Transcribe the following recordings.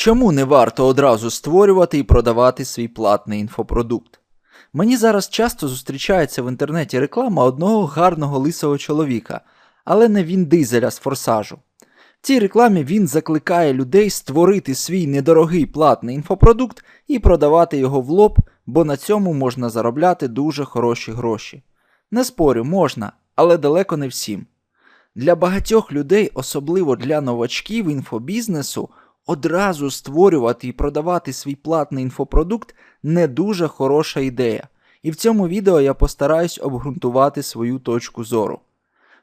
Чому не варто одразу створювати і продавати свій платний інфопродукт? Мені зараз часто зустрічається в інтернеті реклама одного гарного лисого чоловіка, але не він дизеля з форсажу. В цій рекламі він закликає людей створити свій недорогий платний інфопродукт і продавати його в лоб, бо на цьому можна заробляти дуже хороші гроші. Не спорю, можна, але далеко не всім. Для багатьох людей, особливо для новачків інфобізнесу, одразу створювати і продавати свій платний інфопродукт не дуже хороша ідея. І в цьому відео я постараюсь обґрунтувати свою точку зору.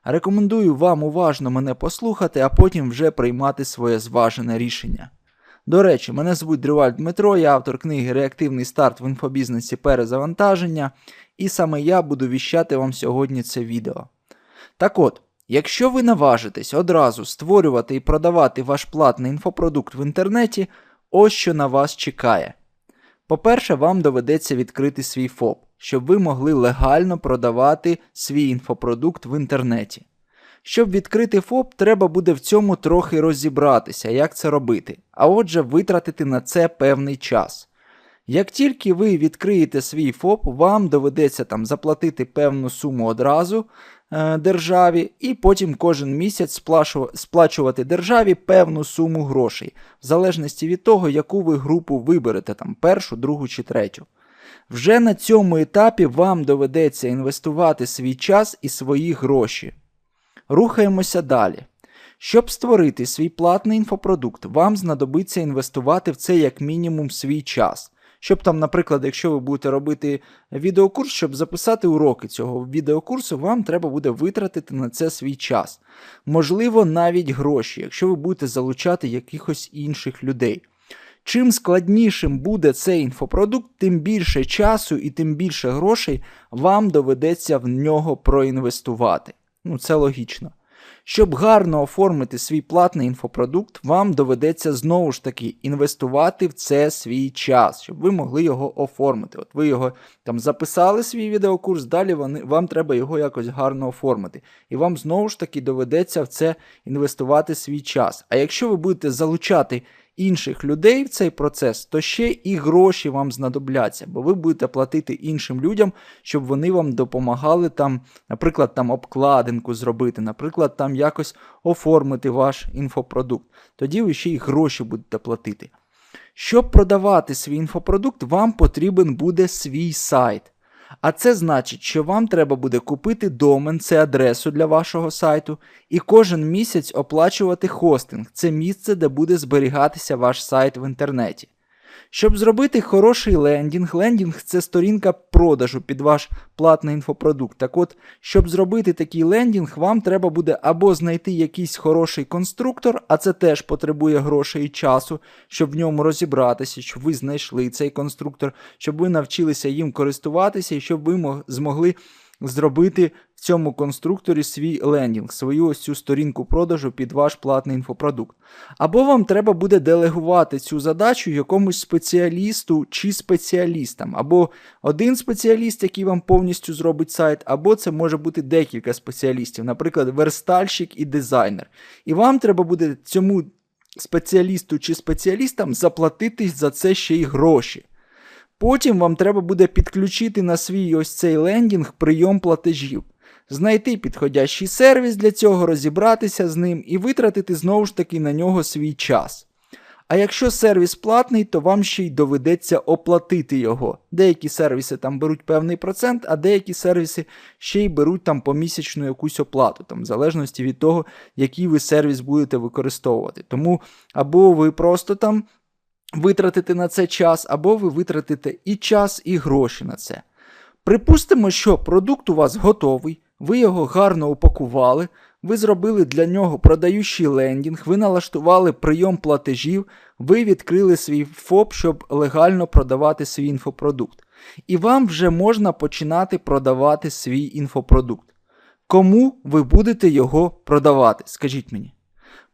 Рекомендую вам уважно мене послухати, а потім вже приймати своє зважене рішення. До речі, мене звуть Дриваль Дмитро, я автор книги Реактивний старт в інфобізнесі перезавантаження, і саме я буду віщати вам сьогодні це відео. Так от, якщо ви наважитесь одразу створювати і продавати ваш платний інфопродукт в інтернеті, ось що на вас чекає. По-перше, вам доведеться відкрити свій ФОП, щоб ви могли легально продавати свій інфопродукт в інтернеті. Щоб відкрити ФОП, треба буде в цьому трохи розібратися, як це робити, а отже, витратити на це певний час. Як тільки ви відкриєте свій ФОП, вам доведеться там заплатити певну суму одразу державі, і потім кожен місяць сплачувати державі певну суму грошей, в залежності від того, яку ви групу виберете, там першу, другу чи третю. Вже на цьому етапі вам доведеться інвестувати свій час і свої гроші. Рухаємося далі. Щоб створити свій платний інфопродукт, вам знадобиться інвестувати в це як мінімум свій час. Щоб там, наприклад, якщо ви будете робити відеокурс, щоб записати уроки цього відеокурсу, вам треба буде витратити на це свій час. Можливо, навіть гроші, якщо ви будете залучати якихось інших людей. Чим складнішим буде цей інфопродукт, тим більше часу і тим більше грошей вам доведеться в нього проінвестувати. Ну, це логічно. Щоб гарно оформити свій платний інфопродукт, вам доведеться знову ж таки інвестувати в це свій час, щоб ви могли його оформити. От ви його там записали свій відеокурс, далі вони, вам треба його якось гарно оформити. І вам знову ж таки доведеться в це інвестувати свій час. А якщо ви будете залучати інших людей в цей процес, то ще і гроші вам знадобляться, бо ви будете платити іншим людям, щоб вони вам допомагали там, наприклад, там обкладинку зробити, наприклад, там якось оформити ваш інфопродукт. Тоді ви ще й гроші будете платити. Щоб продавати свій інфопродукт, вам потрібен буде свій сайт. А це значить, що вам треба буде купити домен, це адресу для вашого сайту, і кожен місяць оплачувати хостинг це місце, де буде зберігатися ваш сайт в інтернеті. Щоб зробити хороший лендінг, лендінг це сторінка продажу під ваш платний інфопродукт. Так от, щоб зробити такий лендінг, вам треба буде або знайти якийсь хороший конструктор, а це теж потребує грошей і часу, щоб в ньому розібратися, щоб ви знайшли цей конструктор, щоб ви навчилися їм користуватися і щоб ви мог- змогли зробити в цьому конструкторі свій лендінг, свою ось цю сторінку продажу під ваш платний інфопродукт. Або вам треба буде делегувати цю задачу якомусь спеціалісту чи спеціалістам, або один спеціаліст, який вам повністю зробить сайт, або це може бути декілька спеціалістів, наприклад, верстальщик і дизайнер. І вам треба буде цьому спеціалісту чи спеціалістам заплатити за це ще й гроші. Потім вам треба буде підключити на свій ось цей лендінг прийом платежів, знайти підходящий сервіс для цього, розібратися з ним і витратити знову ж таки на нього свій час. А якщо сервіс платний, то вам ще й доведеться оплатити його. Деякі сервіси там беруть певний процент, а деякі сервіси ще й беруть там помісячну якусь оплату, там, в залежності від того, який ви сервіс будете використовувати. Тому або ви просто там витратите на це час, або ви витратите і час, і гроші на це. Припустимо, що продукт у вас готовий, ви його гарно упакували, ви зробили для нього продаючий лендінг, ви налаштували прийом платежів, ви відкрили свій ФОП, щоб легально продавати свій інфопродукт. І вам вже можна починати продавати свій інфопродукт. Кому ви будете його продавати? Скажіть мені.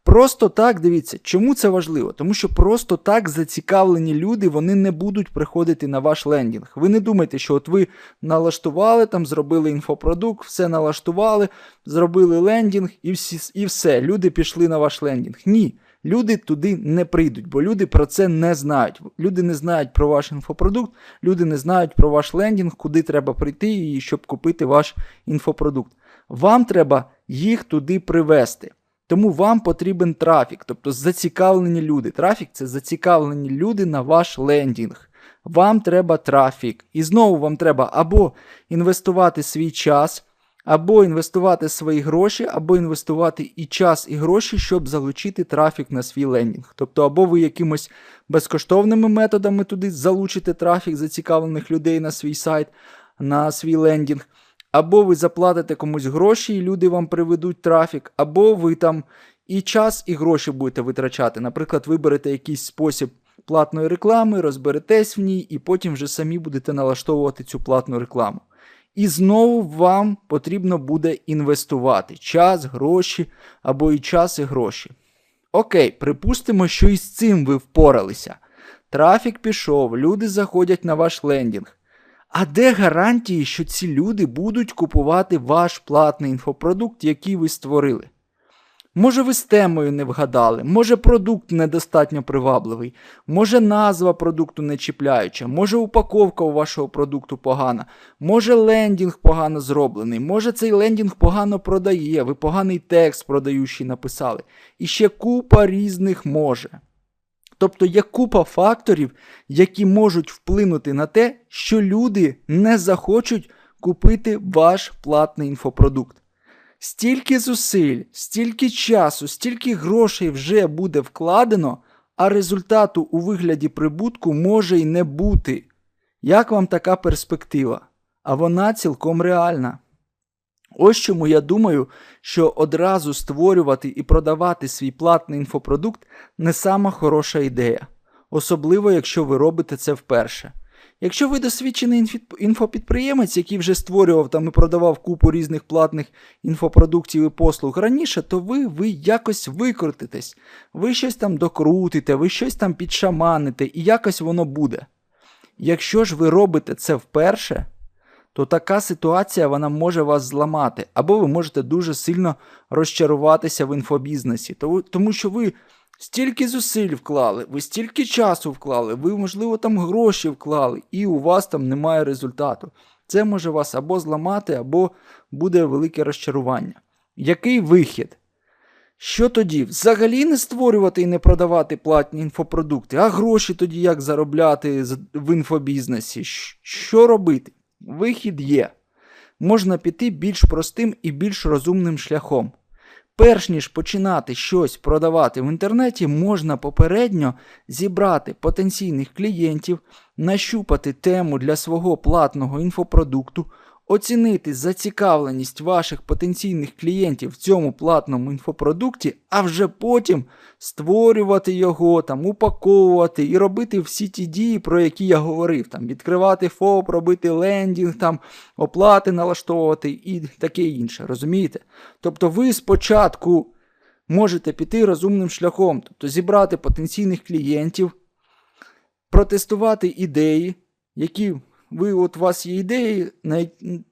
Просто так, дивіться, чому це важливо? Тому що просто так зацікавлені люди вони не будуть приходити на ваш лендінг. Ви не думайте, що от ви налаштували, там зробили інфопродукт, все налаштували, зробили лендінг і, всі, і все. Люди пішли на ваш лендінг. Ні. люди туди не прийдуть, бо люди про це не знають. Люди не знають про ваш інфопродукт, люди не знають про ваш лендінг, куди треба прийти, щоб купити ваш інфопродукт. Вам треба їх туди привести. Тому вам потрібен трафік, тобто зацікавлені люди. Трафік це зацікавлені люди на ваш лендінг. Вам треба трафік. І знову вам треба або інвестувати свій час, або інвестувати свої гроші, або інвестувати і час, і гроші, щоб залучити трафік на свій лендінг. Тобто, або ви якимось безкоштовними методами туди залучите трафік зацікавлених людей на свій сайт, на свій лендінг. Або ви заплатите комусь гроші, і люди вам приведуть трафік, або ви там і час, і гроші будете витрачати. Наприклад, виберете якийсь спосіб платної реклами, розберетесь в ній, і потім вже самі будете налаштовувати цю платну рекламу. І знову вам потрібно буде інвестувати час, гроші, або і час, і гроші. Окей, припустимо, що і з цим ви впоралися. Трафік пішов, люди заходять на ваш лендінг. А де гарантії, що ці люди будуть купувати ваш платний інфопродукт, який ви створили? Може, ви з темою не вгадали, може продукт недостатньо привабливий, може назва продукту не чіпляюча, може упаковка у вашого продукту погана, може лендінг погано зроблений, може цей лендінг погано продає, ви поганий текст продаючий написали. І ще купа різних може. Тобто є купа факторів, які можуть вплинути на те, що люди не захочуть купити ваш платний інфопродукт. Стільки зусиль, стільки часу, стільки грошей вже буде вкладено, а результату у вигляді прибутку може й не бути. Як вам така перспектива? А вона цілком реальна. Ось чому я думаю, що одразу створювати і продавати свій платний інфопродукт не сама хороша ідея, особливо якщо ви робите це вперше. Якщо ви досвідчений інфопідприємець, який вже створював там і продавав купу різних платних інфопродуктів і послуг раніше, то ви, ви якось викрутитесь, ви щось там докрутите, ви щось там підшаманите, і якось воно буде. Якщо ж ви робите це вперше, то така ситуація вона може вас зламати, або ви можете дуже сильно розчаруватися в інфобізнесі, тому, що ви стільки зусиль вклали, ви стільки часу вклали, ви, можливо, там гроші вклали, і у вас там немає результату. Це може вас або зламати, або буде велике розчарування. Який вихід? Що тоді? Взагалі не створювати і не продавати платні інфопродукти, а гроші тоді як заробляти в інфобізнесі? Що робити? Вихід є. Можна піти більш простим і більш розумним шляхом. Перш ніж починати щось продавати в інтернеті, можна попередньо зібрати потенційних клієнтів, нащупати тему для свого платного інфопродукту, оцінити зацікавленість ваших потенційних клієнтів в цьому платному інфопродукті, а вже потім створювати його, там, упаковувати і робити всі ті дії, про які я говорив. Там, відкривати ФОП, робити лендінг, там, оплати налаштовувати і таке інше. Розумієте? Тобто ви спочатку можете піти розумним шляхом, тобто зібрати потенційних клієнтів, протестувати ідеї, які ви, от у вас є ідеї на,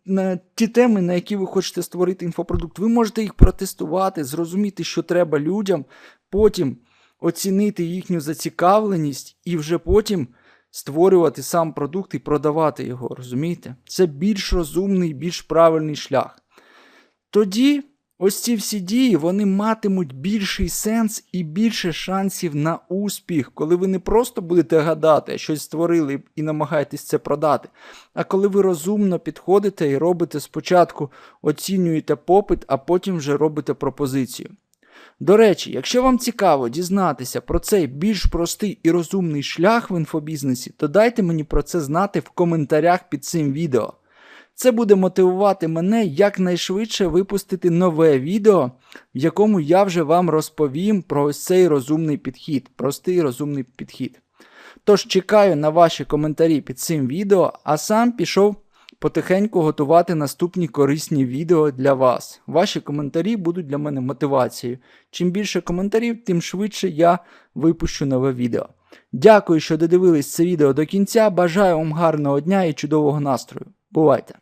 на ті теми, на які ви хочете створити інфопродукт. Ви можете їх протестувати, зрозуміти, що треба людям, потім оцінити їхню зацікавленість і вже потім створювати сам продукт і продавати його. Розумієте? Це більш розумний, більш правильний шлях. Тоді ось ці всі дії вони матимуть більший сенс і більше шансів на успіх, коли ви не просто будете гадати, щось створили і намагаєтесь це продати. А коли ви розумно підходите і робите спочатку оцінюєте попит, а потім вже робите пропозицію. До речі, якщо вам цікаво дізнатися про цей більш простий і розумний шлях в інфобізнесі, то дайте мені про це знати в коментарях під цим відео. Це буде мотивувати мене якнайшвидше випустити нове відео, в якому я вже вам розповім про ось цей розумний підхід, простий розумний підхід. Тож чекаю на ваші коментарі під цим відео, а сам пішов потихеньку готувати наступні корисні відео для вас. Ваші коментарі будуть для мене мотивацією. Чим більше коментарів, тим швидше я випущу нове відео. Дякую, що додивились це відео до кінця. Бажаю вам гарного дня і чудового настрою. Бувайте!